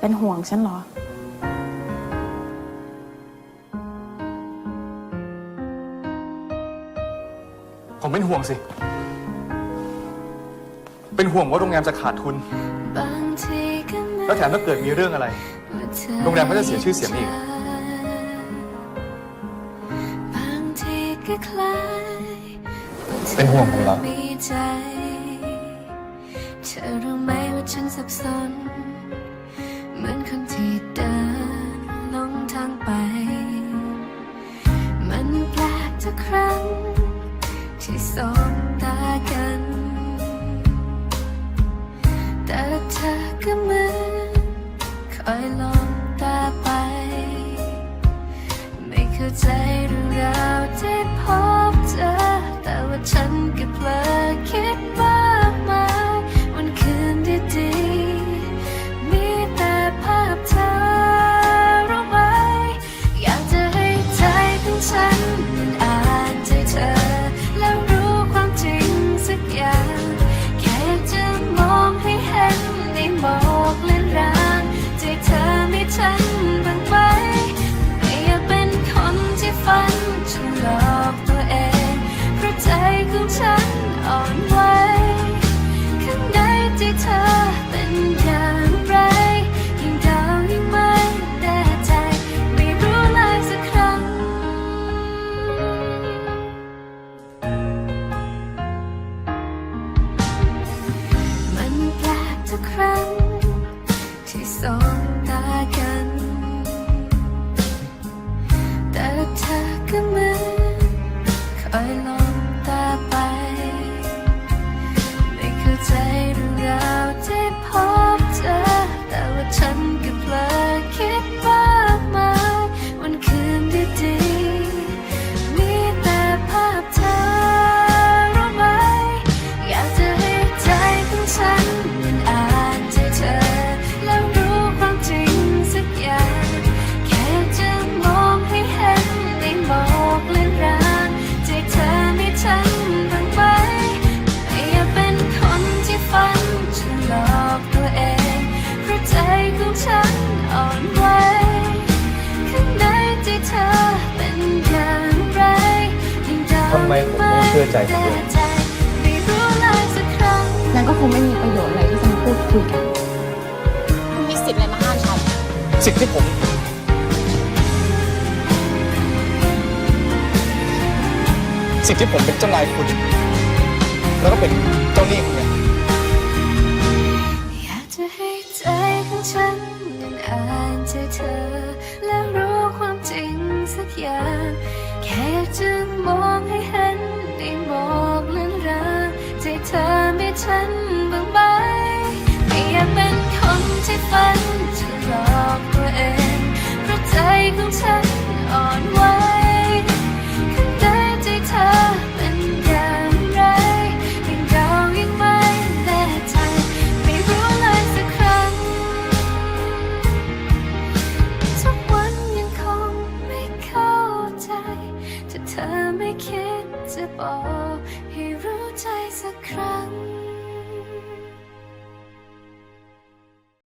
เป็นห่วงฉันเหรอ ผมเป็นห่วงสิ เป็นห่วงว่าโรงแรมจะขาดทุน แล้วแถมถ้าเกิดมีเรื่องอะไร โรงแรมก็จะเสียชื่อเสียงอีก เป็นห่วงผมเหรอมีใจเธอรู้ไหมว่าฉันสับสน เหมือนคนที่เดินลงทางไป มันแปลกทุกครั้ง กทุางในใจเธอเป็นอย่างไรยิ่งเดาทำไมผมไม่เชื่อใจคุณเลยใจไม่รู้เลยสักครั้งงั้นก็คงไม่มีประโยชน์อะไรที่จะมาพูดคุยกันคุณมีสิทธิ์อะไรมาห้ามฉันสิ่งที่ผมสิ่งที่ผมเป็นเจ้านายคุณ แล้วก็เป็นเจ้าหนี้คุณเนี่ยอยากจะให้ใจของฉันนั้นอ่าน ฉันบ้างไหมไม่อยากเป็นคนที่ฝันจะหลอกตัวเอง เพราะใจของฉันอ่อนไหวข้างในใจเธอเป็นอย่างไรยิ่งเดายิ่งไม่แน่ใจ ไม่รู้เลยสักครั้งทุกวันยังคงไม่เข้าใจถ้าเธอไม่คิดจะบอก